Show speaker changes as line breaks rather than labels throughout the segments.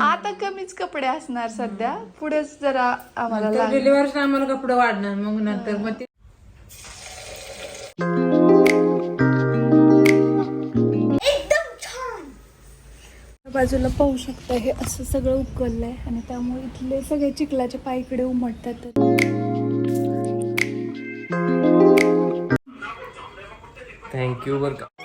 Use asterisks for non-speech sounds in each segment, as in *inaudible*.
आता कमीच कपडे असणार सध्या. पुढेच जरा आम्हाला.
डिलिव्हरी आम्हाला कपडे वाढणार मग नंतर मग ते
बाजूला पाहू शकता हे असं सगळं उकललंय आणि त्यामुळे इथले सगळे चिखलाचे पाय इकडे उमटतात.
थँक्यू बरं का.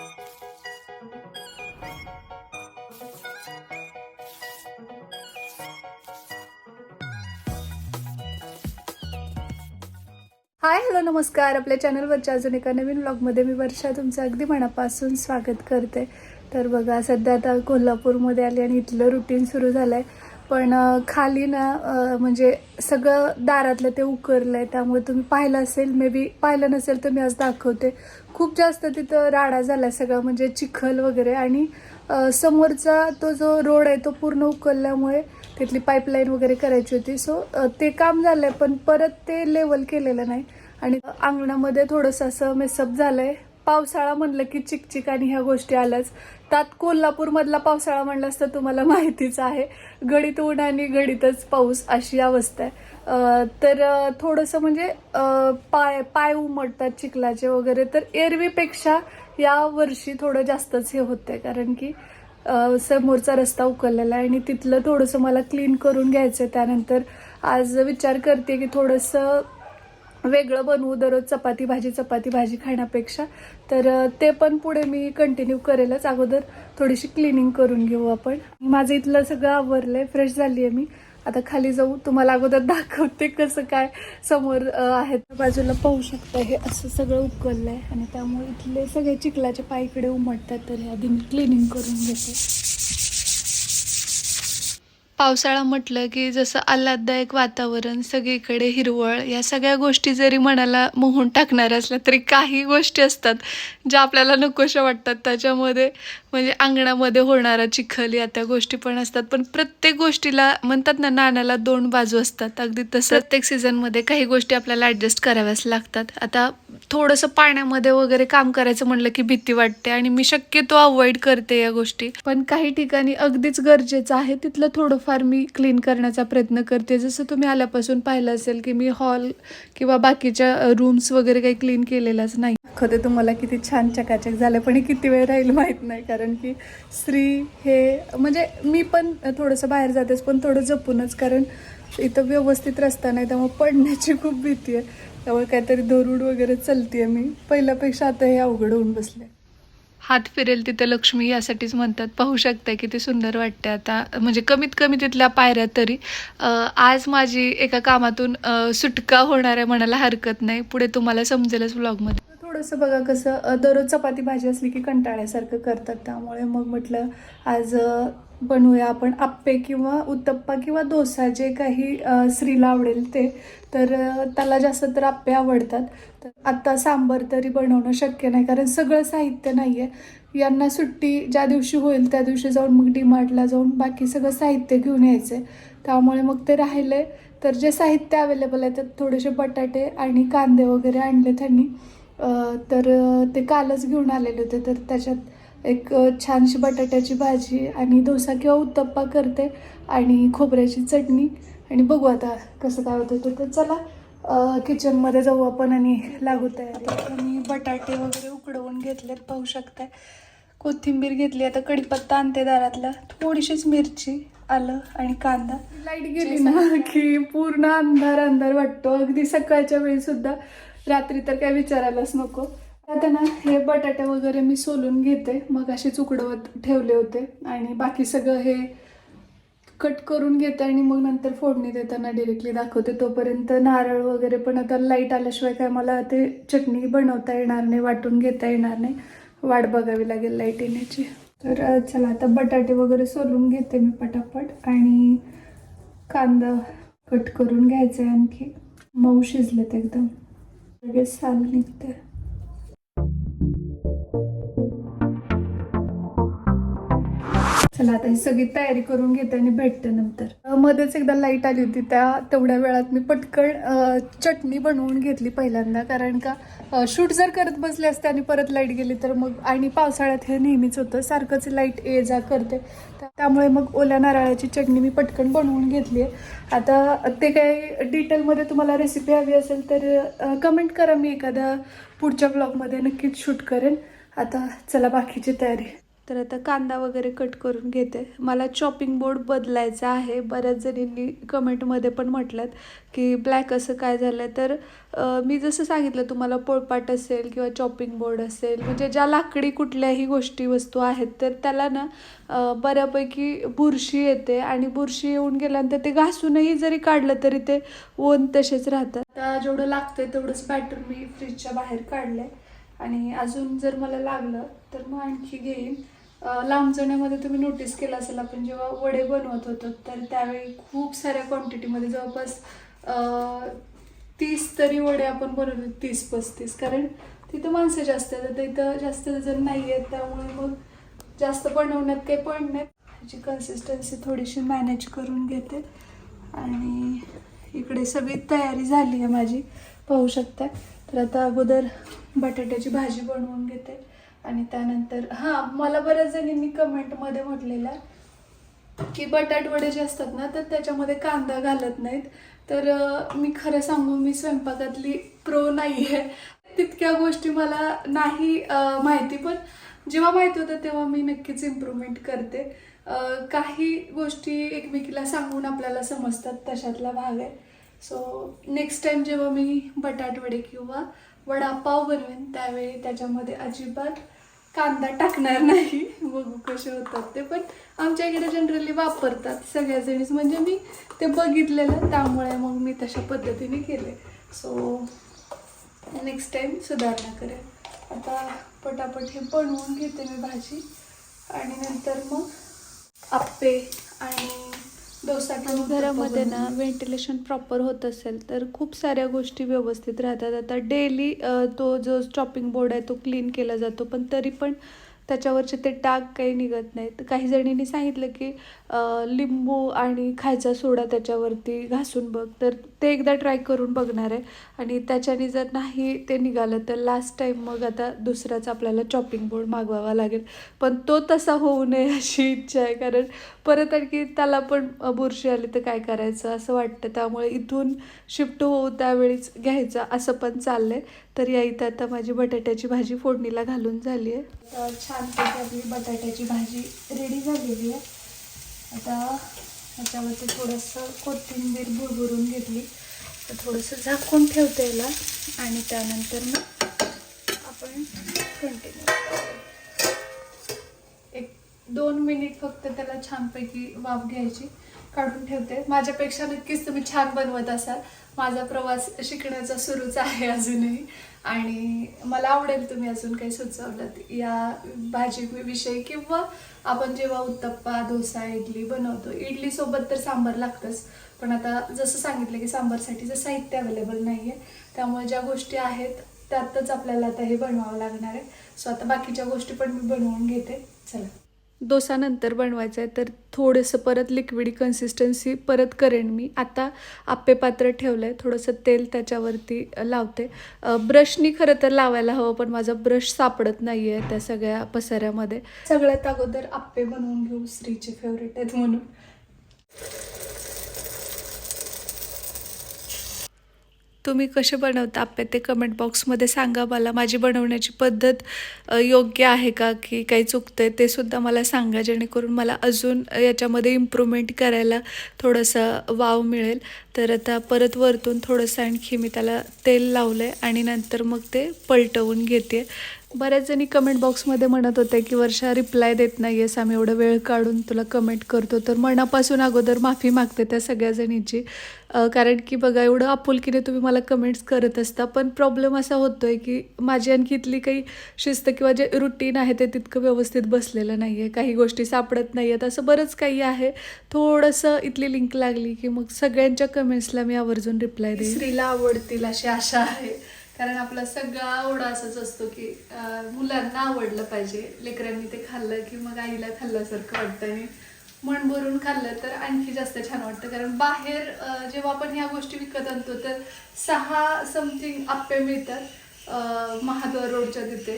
हाय हॅलो नमस्कार. आपल्या चॅनलवरच्या अजून एका नवीन ब्लॉगमध्ये मी वर्षा तुमचं अगदी मनापासून स्वागत करते. तर बघा सध्या आता कोल्हापूरमध्ये आली आणि इथलं रुटीन सुरू झालं आहे पण खाली ना म्हणजे सगळं दारातलं ते उकरलं आहे त्यामुळे तुम्ही पाहिलं असेल मे बी पाहिलं नसेल तर मी आज दाखवते. खूप जास्त तिथं राडा झाला सगळा म्हणजे चिखल वगैरे. आणि समोरचा तो जो रोड आहे तो पूर्ण उकलल्यामुळे तिथली पाईपलाईन वगैरे करायची होती. सो ते काम झालं आहे पण परत ते लेवल केलेलं नाही. आणि अंगणामध्ये थोडंसं असं मेसअप झालंय. पावसाळा म्हणलं की चिकचिक आणि ह्या गोष्टी आल्याच. त्यात कोल्हापूरमधला पावसाळा म्हणलास तर तुम्हाला माहितीच आहे. गडीत ऊन आणि गडीतच पाऊस अशी अवस्था आहे. तर थोडंसं म्हणजे पाय पाय उमटतात चिखलाचे वगैरे. तर एरवीपेक्षा या वर्षी थोडं जास्तच हे होतंय. कारण की समोरचा रस्ता उकललेला आहे आणि तिथलं थोडंसं मला क्लीन करून घ्यायचं आहे त्यानंतर आज विचार करते की थोडंसं वेगळं बनवू दररोज चपाती भाजी चपाती भाजी खाण्यापेक्षा. तर ते पण पुढे मी कंटिन्यू करेलच. अगोदर थोडीशी क्लिनिंग करून घेऊ आपण. माझं इथलं सगळं आवरलंय फ्रेश झाली आहे मी. आता खाली जाऊ. तुम्हाला अगोदर *laughs* दाखवते कसं काय समोर आहेत. बाजूला पाहू शकता हे असं सगळं उकललंय आणि त्यामुळे इथले सगळे चिखलाचे पाय इकडे उमटतात. तर हे आधी मी क्लिनिंग करून घेते. पावसाळा म्हटलं की जसं आल्हाददायक वातावरण सगळीकडे हिरवळ या सगळ्या गोष्टी जरी मनाला मोहून टाकणाऱ्या असल्या तरी काही गोष्टी असतात ज्या आपल्याला नकोशा वाटतात. त्याच्यामध्ये म्हणजे अंगणामध्ये होणारा चिखल या त्या गोष्टी पण असतात. पण प्रत्येक गोष्टीला म्हणतात ना नाण्याला दोन बाजू असतात. अगदी तसं प्रत्येक सीझनमध्ये काही गोष्टी आपल्याला ॲडजस्ट कराव्याच लागतात. आता थोडंसं पाण्यामध्ये वगैरे काम करायचं म्हणलं की भीती वाटते आणि मी शक्यतो अवॉइड करते या गोष्टी. पण काही ठिकाणी अगदीच गरजेचं आहे तिथलं थोडंफार मी क्लीन करण्याचा प्रयत्न करते. जसं तुम्ही आल्यापासून पाहिलं असेल की मी हॉल किंवा बाकीच्या रूम्स वगैरे काही क्लीन केलेलाच नाही. खरं तुम्हाला किती छान चकाचक झालं पण हे किती वेळ राहील माहीत नाही. कारण की स्त्री हे म्हणजे मी पण थोडंसं बाहेर जातेच पण थोडं जपूनच. कारण इथं व्यवस्थित रस्ता नाही त्यामुळे पडण्याची खूप भीती आहे. त्यामुळे काहीतरी धरुड वगैरे चलते मी. पहिल्यापेक्षा आता हे अवघड होऊन बसले. हात फिरेल तिथे लक्ष्मी यासाठीच म्हणतात. पाहू शकता किती सुंदर वाटते आता. म्हणजे कमीत कमी तिथल्या पायऱ्या तरी. आज माझी एका कामातून सुटका होणार आहे म्हणायला हरकत नाही. पुढे तुम्हाला समजेलच व्लॉगमध्ये थोडंसं बघा कसं दररोज चपाती भाजी असली की कंटाळ्यासारखं करतात. त्यामुळे मग म्हटलं आज बनवूया आपण. आप्पे किंवा उत्तप्पा किंवा डोसा जे काही स्त्रीला आवडेल ते. तर त्याला जास्त तर आप्पे आवडतात. तर आत्ता सांबर तरी बनवणं शक्य नाही कारण सगळं साहित्य नाही आहे यांना सुट्टी ज्या दिवशी होईल त्या दिवशी जाऊन मग डीमार्टला जाऊन बाकी सगळं साहित्य घेऊन यायचं. त्यामुळे मग ते राहिले. तर जे साहित्य अवेलेबल आहे त्यात थोडेसे बटाटे आणि कांदे वगैरे आणले त्यांनी. तर ते कालच घेऊन आलेले होते. तर त्याच्यात एक छानशी बटाट्याची भाजी आणि डोसा किंवा उत्तप्पा करते आणि खोबऱ्याची चटणी. आणि बघू आता कसं काय होतं ते. तर चला किचनमध्ये जाऊ आपण आणि लागू तयारी. मी बटाटे वगैरे उकडवून घेतलेत पाहू शकताय. कोथिंबीर घेतली आता कढीपत्ता आणते दारातला. थोडीशीच मिरची आलं आणि कांदा. लाइट गेली ना. की पूर्ण अंधार अंधार वाटतो. अगदी सकाळच्या वेळी सुद्धा. रात्री तर काय विचारायलाच नको. आता ना हे बटाटे वगैरे मी सोलून घेते. मग असेच उकडवत ठेवले होते. आणि बाकी सगळं हे कट करून घेते आणि मग नंतर फोडणी देताना डिरेक्टली दाखवते. तोपर्यंत नारळ वगैरे पण आता लाइट आल्याशिवाय काय मला ते चटणी बनवता येणार नाही वाटून घेता येणार नाही. वाट बघावी लागेल लाइट येण्याची. तर चला आता बटाटे वगैरे सोलून घेते मी पटापट. आणि कांदा कट करून घ्यायचा आहे आणखी. मऊ शिजलेत एकदम. लगेच साल निघते चला आता ही सगळी तयारी करून घेते आणि भेटते नंतर. मध्येच एकदा लाइट आली होती त्या तेवढ्या वेळात मी पटकन चटणी बनवून घेतली पहिल्यांदा. कारण का शूट जर करत बसले असते आणि परत लाइट गेली तर मग आणि पावसाळ्यात हे नेहमीच होतं सारखंच लाइट ये जा करते. त्यामुळे मग ओल्या नारळाची चटणी मी पटकन बनवून घेतली आहे. आता ते काही डिटेलमध्ये तुम्हाला रेसिपी हवी असेल तर कमेंट करा मी एखाद्या पुढच्या ब्लॉगमध्ये नक्कीच शूट करेन. आता चला बाकीची तयारी. तर आता कांदा वगैरे कट करून घेते. मला चॉपिंग बोर्ड बदलायचा आहे. बऱ्याच जणींनी कमेंटमध्ये पण म्हटलं की ब्लॅक असं काय झालं आहे तर मी जसं सांगितलं तुम्हाला पोळपाट असेल किंवा चॉपिंग बोर्ड असेल म्हणजे ज्या लाकडी कुठल्याही गोष्टी वस्तू आहेत तर त्याला ना बऱ्यापैकी बुरशी येते आणि बुरशी येऊन गेल्यानंतर ते घासूनही जरी काढलं तरी ते ओन तसेच राहतात. आता जेवढं लागतंय तेवढंच बॅटर मी फ्रीजच्या बाहेर काढलंय. आणि अजून जर मला लागलं तर मग आणखी घेईन. लांबजण्यामध्ये तुम्ही नोटीस केलं असेल आपण जेव्हा वडे बनवत होतो तर त्यावेळी खूप साऱ्या क्वांटिटीमध्ये जवळपास तीस तरी वडे आपण बनवतो तीस पस्तीस. कारण तिथं माणसं जास्त आहेत तर इथं जास्त जण नाही आहेत त्यामुळे मग जास्त बनवण्यात काही पण नाही. ह्याची कन्सिस्टन्सी थोडीशी मॅनेज करून घेते. आणि इकडे सगळी तयारी झाली आहे माझी पाहू शकता. तर आता अगोदर बटाट्याची भाजी बनवून घेते. आणि त्यानंतर हां मला बऱ्याच जणींनी कमेंटमध्ये म्हटलेलं की बटाटवडे जे असतात ना तर त्याच्यामध्ये कांदा घालत नाहीत. तर मी खरं सांगू मी स्वयंपाकातली प्रो नाही आहे तितक्या गोष्टी मला नाही माहिती पण जेव्हा माहिती होतं तेव्हा मी नक्कीच इम्प्रूव्हमेंट करते. काही गोष्टी एकमेकीला सांगून आपल्याला समजतात तशातला भाग आहे. सो नेक्स्ट टाईम जेव्हा मी बटाटवडे किंवा वडापाव बनवेन त्यावेळी त्याच्यामध्ये अजिबात कांदा टाकणार नाही. बघू कसे होतात ते. पण आमच्या इकडे जनरली वापरतात सगळ्या जणीच म्हणजे मी ते बघितलेलं त्यामुळे मग मी तशा पद्धतीने केले. सो नेक्स्ट टाईम सुधारणा करेन. आता पटापट हे बनवून घेते मी भाजी. आणि नंतर मग आप्पे आणि घरामध्ये ना व्हेंटिलेशन प्रॉपर होत असेल तर खूप साऱ्या गोष्टी व्यवस्थित राहतात. आता डेली तो जो चॉपिंग बोर्ड आहे तो क्लीन केला जातो. पण तरी पण त्याच्यावरचे ते डाग काही निघत नाहीत. काही जणींनी सांगितलं की लिंबू आणि खायचा सोडा त्याच्यावरती घासून बघ. तर ते एकदा ट्राय करून बघणार आहे. आणि त्याच्याने जर नाही ते निघालं तर लास्ट टाईम मग आता दुसराच आपल्याला चॉपिंग बोर्ड मागवावा लागेल. पण तो तसा होऊ नये अशी इच्छा आहे. कारण परत आणखी त्याला पण बुरशी आली तर काय करायचं असं वाटतं. त्यामुळे इथून शिफ्ट होऊ त्यावेळीच घ्यायचा असं पण चाललं आहे तर या इथं आता माझी बटाट्याची भाजी फोडणीला घालून झाली आहे. तर छानपैकी आपली बटाट्याची भाजी रेडी झालेली आहे. आता ह्याच्यावरती थोडंसं कोथिंबीर भुरभुरून घेतली. तर थोडंसं झाकून ठेवते याला. आणि त्यानंतर मग आपण कंटिन्यू एक दोन मिनिट फक्त त्याला छानपैकी वाफ घ्यायची काढून ठेवते. माझ्यापेक्षा नक्कीच तुम्ही छान बनवत असाल. माझा प्रवास शिकण्याचा सुरूच आहे अजूनही. आणि मला आवडेल तुम्ही अजून काही सुचवलं या भाजी विषयी किंवा आपण जेव्हा उत्तप्पा डोसा इडली बनवतो इडली सोबत तर सांबार लागतंच. पण आता जसं सांगितलं की सांबारसाठीचं साहित्य अवेलेबल नाही आहे त्यामुळे ज्या गोष्टी आहेत त्यातच आपल्याला आता हे बनवावं लागणार आहे. सो आता बाकीच्या गोष्टी पण मी बनवून घेते. चला. डोसा नंतर बनवायचा आहे तर थोडंसं परत लिक्विड कन्सिस्टन्सी परत करेन मी. आता आप्पे पात्र ठेवलं आहे थोडंसं तेल त्याच्यावरती लावते. ब्रशनी खरं तर लावायला हवं पण माझा ब्रश सापडत नाही आहे त्या सगळ्या पसाऱ्यामध्ये. सगळ्यात अगोदर आप्पे बनवून घेऊ स्त्रीचे फेवरेट आहेत म्हणून. तुम्ही कसे बनवता? आप्पे ते कमेंट बॉक्समध्ये सांगा मला. माझी बनवण्याची पद्धत योग्य आहे का? की काही चुकतंय? ते सुद्धा मला सांगा जेणेकरून मला अजून याच्यामध्ये इम्प्रूव्हमेंट करायला थोडंसं वाव मिळेल. तर आता परत वरतून थोडंसं आणखी मी त्याला तेल लावलं आहे आणि नंतर मग ते पलटवून घेते. बऱ्याच जणी कमेंट बॉक्समध्ये म्हणत होत्या की वर्षा रिप्लाय देत नाही आहेस आम्ही एवढं वेळ काढून तुला कमेंट करतो. तर मनापासून अगोदर माफी मागते त्या सगळ्या जणीची. कारण की बघा एवढं आपुलकीने तुम्ही मला कमेंट्स करत असता. पण प्रॉब्लेम असा होतो आहे की माझी आणखी इथली काही शिस्त किंवा जे रुटीन आहे ते तितकं व्यवस्थित बसलेलं नाही आहे काही गोष्टी सापडत नाही आहेत असं बरंच काही आहे. थोडंसं इथली लिंक लागली की मग सगळ्यांच्या कमेंट्सला मी आवर्जून रिप्लाय देईन. स्त्रीला आवडतील अशी आशा आहे. कारण आपला सगळा आवडा असाच असतो की मुलांना आवडलं पाहिजे. लेकरांनी ते खाल्लं की मग आईला खाल्ल्यासारखं वाटतं आणि मन भरून खाल्लं तर आणखी जास्त छान वाटतं. कारण बाहेर जेव्हा आपण ह्या गोष्टी विकत आणतो तर सहा समथिंग आप्पे मिळतात. महाद्वार रोडच्या तिथे.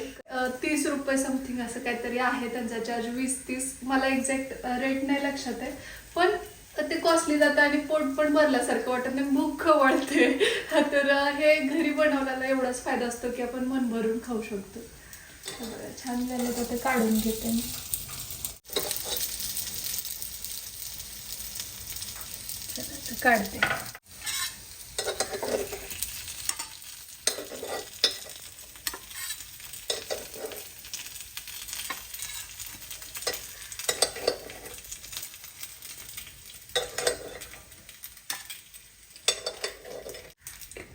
तीस रुपये समथिंग असं काहीतरी आहे. त्यांचा चार्ज वीस तीस. मला एक्झॅक्ट रेट नाही लक्षात आहे. पण ते कॉस्टली जातं आणि पोट पण भरल्यासारखं वाटत. नाही भूक वाढते तर हे घरी बनवल्याला एवढाच फायदा असतो की आपण मन भरून खाऊ शकतो. छान झालं तर ते काढून घेते मी. काढते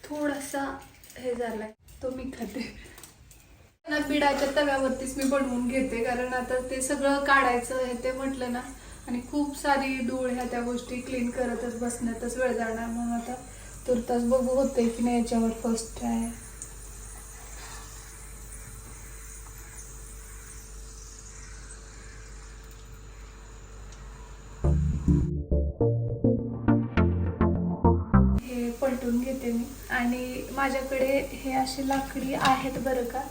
थोडासा हे झालाय तो मी खाते ना बिडाच्या तव्यावरतीच मी बनवून घेते कारण आता ते सगळं काढायचं हे ते म्हटलं ना आणि खूप सारी धूळ ह्या त्या गोष्टी क्लीन करतच बसण्यातच वेळ जाणार. म्हणून आता तुर्तास बघू होते की नाही याच्यावर फर्स्ट ट्राय हे पलटून घेते मी. आणि माझ्याकडे हे अशी लाकडी आहेत बरं का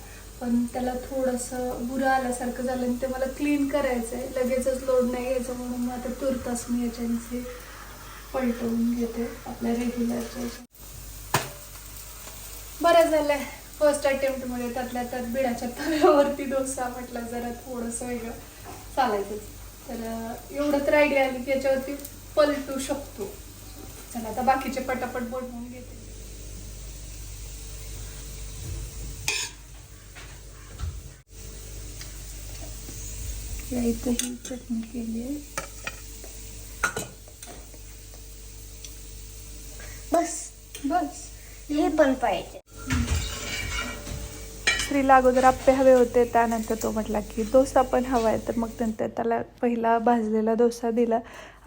पण त्याला थोडंसं बुरं आल्यासारखं झालं आणि ते मला क्लीन करायचं आहे लगेचच लोड नाही यायचं म्हणून मग आता तुरतास मी याच्यानेच पलटवून घेते आपल्या रेग्युलरच्या बरं झालंय. फर्स्ट अटेम्प्टमध्ये त्यातल्या त्यात बिडाच्या तव्यावरती डोसा म्हटलं जरा थोडंसं वेगळं. चालायचं तर एवढं तर आयडिया आली की याच्यावरती पलटू शकतो. चला आता बाकीचे पटापट बनवून घेते. या इथं ही चटणी केली आहे.
बस
बस.
हे पण पाहिजे.
स्त्रीला अगोदर आप्पे हवे होते त्यानंतर तो म्हटला की डोसा पण हवा आहे. तर मग नंतर त्याला पहिला भाजलेला डोसा दिला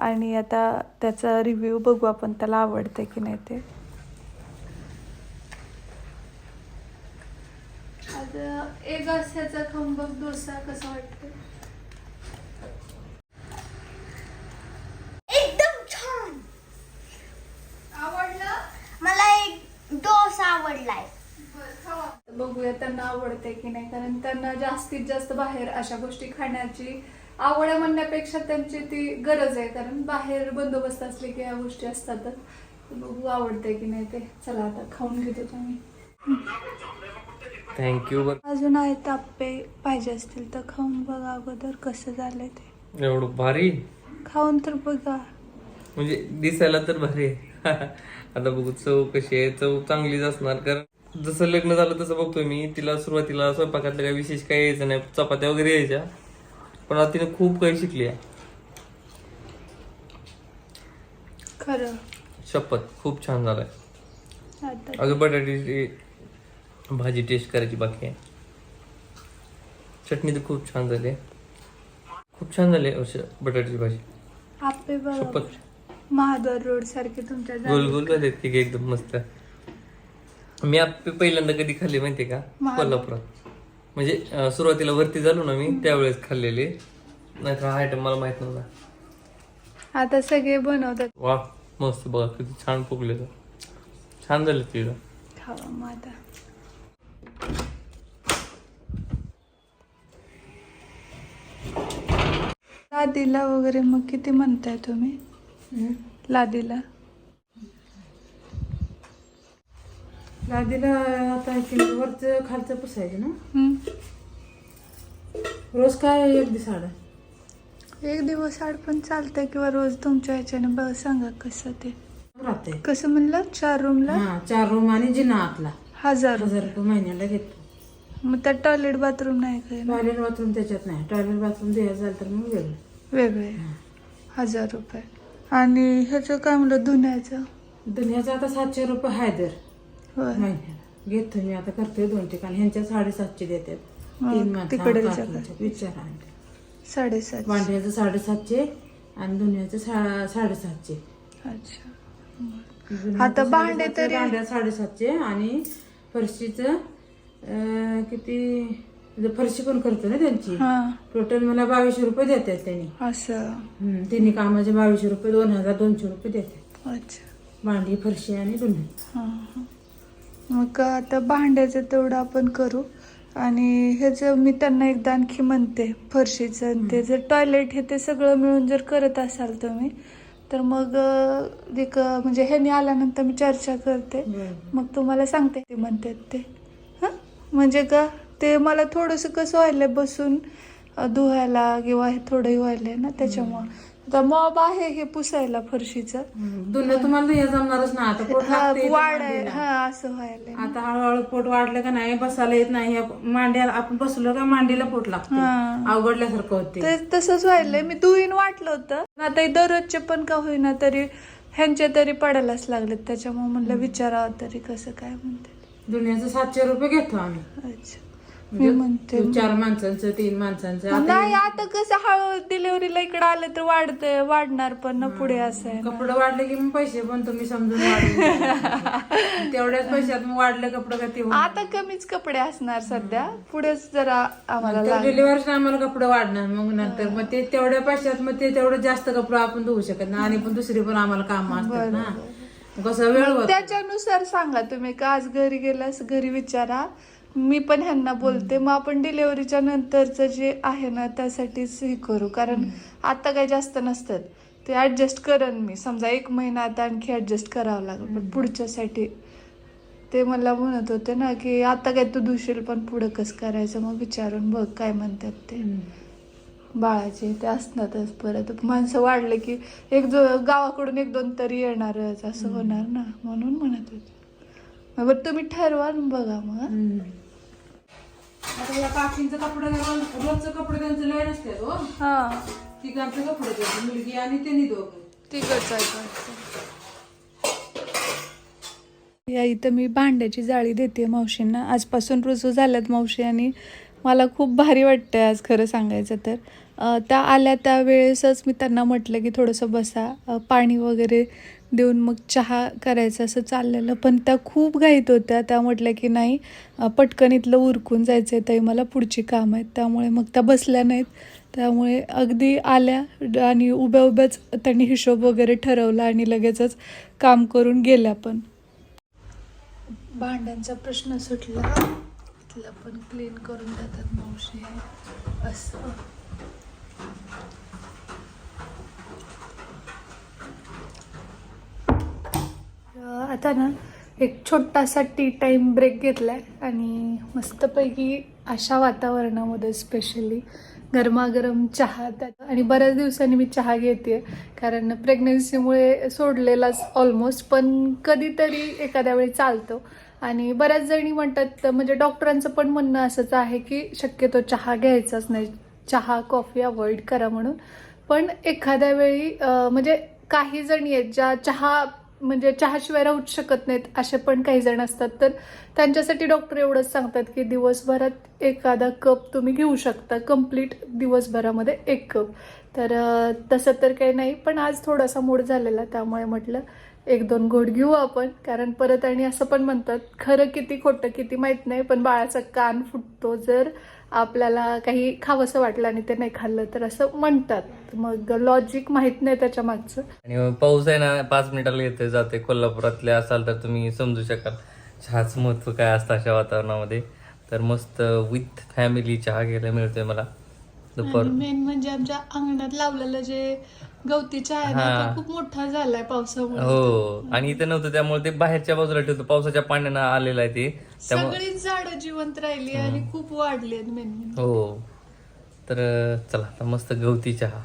आणि आता त्याचा रिव्ह्यू बघू आपण त्याला आवडते की नाही ते. आता एक असाचा खंबक डोसा कसा वाटतो
एकदम छान
आवडला
मला एक डोसा आवडलाय
बघूया त्यांना आवडते की नाही कारण त्यांना जास्तीत जास्त बाहेर अशा गोष्टी खाण्याची आवड आहे म्हणण्यापेक्षा त्यांची ती गरज आहे कारण बाहेर बंदोबस्त असले की या गोष्टी असतातच. तर बघू आवडते की नाही ते. चला आता खाऊन घेतो तुम्ही
थँक्यू
अजून आहेत आप्पे पाहिजे असतील तर खाऊन बघा अगोदर कसं झालंय ते.
एवढं भारी?
खाऊन तर बघा.
म्हणजे दिसायला तर भारी आहे. *laughs* आता बघू चव कशी आहे. चव चांगलीच असणार कारण जसं लग्न झालं तसं बघतोय मी. तिला सुरुवातीला स्वयंपाकातलं काही विशेष काही यायचं नाही. चपात्या वगैरे यायच्या. पण आता तिने खूप काही शिकली आहे.
खरं.
शपथ. खूप छान झालाय. अजून बटाट्याची भाजी टेस्ट करायची बाकी आहे. चटणी तर खूप छान झाली. खूप छान झाली बटाट्याची भाजी. शपथ.
महाद्वार रोड सारखे तुमच्या
गोल. गोल झाले ठीक आहे एकदम मस्त. मी आप्पे पहिल्यांदा कधी खाल्ले माहितीये का?
महाग.
कोल्हापुरात. म्हणजे अं, सुरुवातीला वरती झालो ना मी त्यावेळेस खाल्लेले. नाहीतर हा आयटम मला माहीत नव्हता.
आता सगळे बनवतात.
वा मस्त बघा किती छान फुगले छान झाले तिला
खावा मग आता. लादीला वगैरे मग किती म्हणताय तुम्ही? लादीला.
लादीला आता वरचं खालचं पुसायचं ना?
हम्म.
रोज काय एक दिवस आड?
एक दिवस आड पण चालतंय किंवा रोज तुमच्या ह्याच्याने बघ सांगा कसं ते.
राहते
कसं म्हणलं? चार रूमला
हा चार रूम आणि जिना आतला.
हजार.
हजार रुपये महिन्याला घेतो.
मग त्यात टॉयलेट बाथरूम नाही काय?
टॉयलेट बाथरूम त्याच्यात नाही. टॉयलेट बाथरूम द्यायचं झालं तर मग वेगळं.
वेगळे हजार रुपये. आणि ह्याचं काय म्हणलं धुण्याचं?
दुनियाचा आता सातशे रुपये हाय दर.
होय.
महिन्याला घेतो मी आता करतोय दोन ठिकाणी. ह्यांच्या साडेसातशे देतात. तीन
तिकडे.
विचारा आणि.
साडेसात
भांड्याचं साडेसातशे आणि दुनियाचं सा साडेसातशे.
अच्छा. आता भांडे तरी-
भांड्या साडेसातशे आणि फरशीचं अं, किती? म्हणजे फरशी पण करतो ना त्यांची.
हा.
टोटल मला बावीसशे रुपये देतात त्यांनी.
असं.
हम्म, तिन्ही कामाचे बावीसशे रुपये दोन हजार दोनशे रुपये देतात.
अच्छा.
भांडी फरशी आणि धुणे.
हा हा. मग आता भांड्याचं तेवढं आपण करू. आणि ह्याचं मी त्यांना एकदा आणखी म्हणते फरशीचं आणि ते जर टॉयलेट हे ते सगळं मिळून जर करत असाल तुम्ही तर मग अं, एक अं, म्हणजे ह्यानी आल्यानंतर मी चर्चा करते. मग तुम्हाला सांगते ते म्हणतात ते. हां? म्हणजे का ते मला थोडंसं कसं व्हायलंय बसून धुवायला किंवा हे थोडंही व्हायलंय ना त्याच्यामुळं. आता मॉब आहे हे पुसायला फरशीचं.
दुनिया तुम्हाला जमणारच ना आता पोट
हा, वाढ आहे. हा असं व्हायलंय
आता हळूहळू पोट वाढलं का नाही बसायला येत नाही. ह्या मांड्या आपण बसलो का मांडीला पोट लागते
हा.
अवघडल्यासारखं होते
ते तसंच व्हायलंय. मी दुईन वाटलं होतं. आता हे दररोजचे पण का होईना तरी ह्यांचे तरी पडायलाच लागलेत. त्याच्यामुळे म्हणलं विचारावं तरी कसं काय म्हणते
दुनियाचं सातशे रुपये घेतो आम्ही.
अच्छा. मी म्हणते
चार माणसांचं तीन माणसांचं आता
नाही आता कसं हळू डिलिव्हरीला इकडे आलं तर वाढतंय वाढणार पण ना पुढे असं आहे
कपडे वाढले की मग पैसे पण तुम्ही समजून *laughs* तेवढ्याच पैशात मग वाढले कपडे का ते
आता कमीच कपडे असणार सध्या. पुढेच जरा आम्हाला
डिलिव्हरी आम्हाला कपडे वाढणार मग नंतर मग ते तेवढ्या पैशात मग ते तेवढं जास्त कपडे आपण धुवू शकत नाही. आणि पण दुसरी पण आम्हाला काम असतात ना. कसं वेळ होत.
त्याच्यानुसार सांगा तुम्ही. का आज घरी गेल्यास घरी विचारा. मी पण ह्यांना बोलते मग आपण डिलेवरीच्या नंतरचं जे आहे ना त्यासाठीच हे करू. कारण आता काही जास्त नसतात. ते ऍडजस्ट करन मी. समजा एक महिना आता आणखी ऍडजस्ट करावं लागेल. पण पुढच्यासाठी ते मला म्हणत होते ना की आता काय तू धुशील पण पुढं कसं करायचं? मग विचारून बघ काय म्हणतात ते. बाळाचे ते असणारच परत. माणसं वाढले की एक जो गावाकडून एक दोन तरी येणारच. असं होणार ना? म्हणून म्हणत होते. मग बरं तुम्ही ठरवा आणि बघा मग.
आता या काकींचं कपडे घालून रोजचं कपडे त्यांचं लय नसते हो.
हा.
तिघांचं कपडे मुलगी आणि त्यांनी दोघं.
तिघच आहे या इथं मी भांड्याची जाळी देते मावशींना. आजपासून रुजू झाल्यात मावशी आणि मला खूप भारी वाटतंय आज खरं सांगायचं तर. त्या आल्या त्यावेळेसच मी त्यांना म्हटलं की थोडंसं बसा. पाणी वगैरे देऊन मग चहा करायचं असं चाललेलं. पण त्या खूप घाईत होत्या. त्या म्हटल्या की नाही पटकन इथलं उरकून जायचं आहे ताई. मला पुढची काम आहेत. त्यामुळे मग त्या बसल्या नाहीत. त्यामुळे अगदी आल्या आणि उभ्या उभ्याच त्यांनी हिशोब वगैरे ठरवला आणि लगेचच काम करून गेल्या पण. भांड्यांचा प्रश्न सुटला. तिथलं पण क्लीन करून जातात मावशी. असं. आता ना एक छोटासा टी टाईम ब्रेक घेतला आहे आणि मस्तपैकी अशा वातावरणामध्ये स्पेशली गरमागरम चहा त्यात. आणि बऱ्याच दिवसांनी मी चहा घेते कारण प्रेग्नन्सीमुळे सोडलेलाच ऑलमोस्ट पण कधीतरी एखाद्या वेळी चालतो. आणि बऱ्याच जणी म्हणतात म्हणजे डॉक्टरांचं पण म्हणणं असंच आहे की शक्यतो चहा घ्यायचाच नाही. चहा कॉफी अवॉइड करा म्हणून. पण एखाद्या वेळी म्हणजे काही जणी आहेत ज्या चहा म्हणजे चहाशिवाय राहूच शकत नाहीत असे पण काही जण असतात. तर त्यांच्यासाठी डॉक्टर एवढंच सांगतात की दिवसभरात एखादा कप तुम्ही घेऊ शकता. कंप्लीट दिवसभरामध्ये एक कप तर तसं तर काही नाही पण आज थोडासा मूड झालेला त्यामुळे म्हटलं एक दोन घोट घेऊ आपण. कारण परत आणि असं पण म्हणतात खरं किती खोटं किती माहीत नाही पण बाळाचा कान फुटतो जर आपल्याला काही खावंसं वाटलं आणि ते नाही खाल्लं तर असं म्हणतात. मग लॉजिक माहीत नाही त्याच्या मागचं.
आणि पाऊस आहे ना पाच मिनिटाला येते जाते कोल्हापुरातले असाल तर तुम्ही समजू शकाल. चहाचं महत्त्व काय असतं अशा वातावरणामध्ये? तर मस्त विथ फॅमिली चहा घ्यायला मिळतोय मला. दुपार
मेन म्हणजे आमच्या अंगणात लावलेलं जे गवती चहा आहे ना
हा.
तो खूप मोठा झालाय पावसामुळे.
हो आणि इथं नव्हतं त्यामुळे ते बाहेरच्या बाजूला ठेवतो. पावसाच्या पाण्यानं आलेलं आहे ते. त्यामुळे
सगळीच झाडं जिवंत राहिली आणि खूप वाढली आहेत मेन म्हणजे.
हो. तर चला आता मस्त गवती चहा.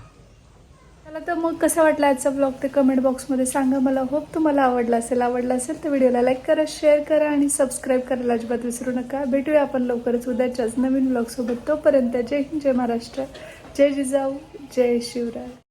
मला तर मग कसा वाटला आजचा ब्लॉग ते कमेंट बॉक्समध्ये सांगा. मला होप तुम्हाला आवडला असेल आवडला असेल तर व्हिडिओला लाईक करा शेअर करा आणि सबस्क्राईब करायला अजिबात विसरू नका. भेटूया आपण लवकरच उद्याच्याच नवीन ब्लॉगसोबत तोपर्यंत जय हिंद जय महाराष्ट्र जय जिजाऊ जय शिवराय.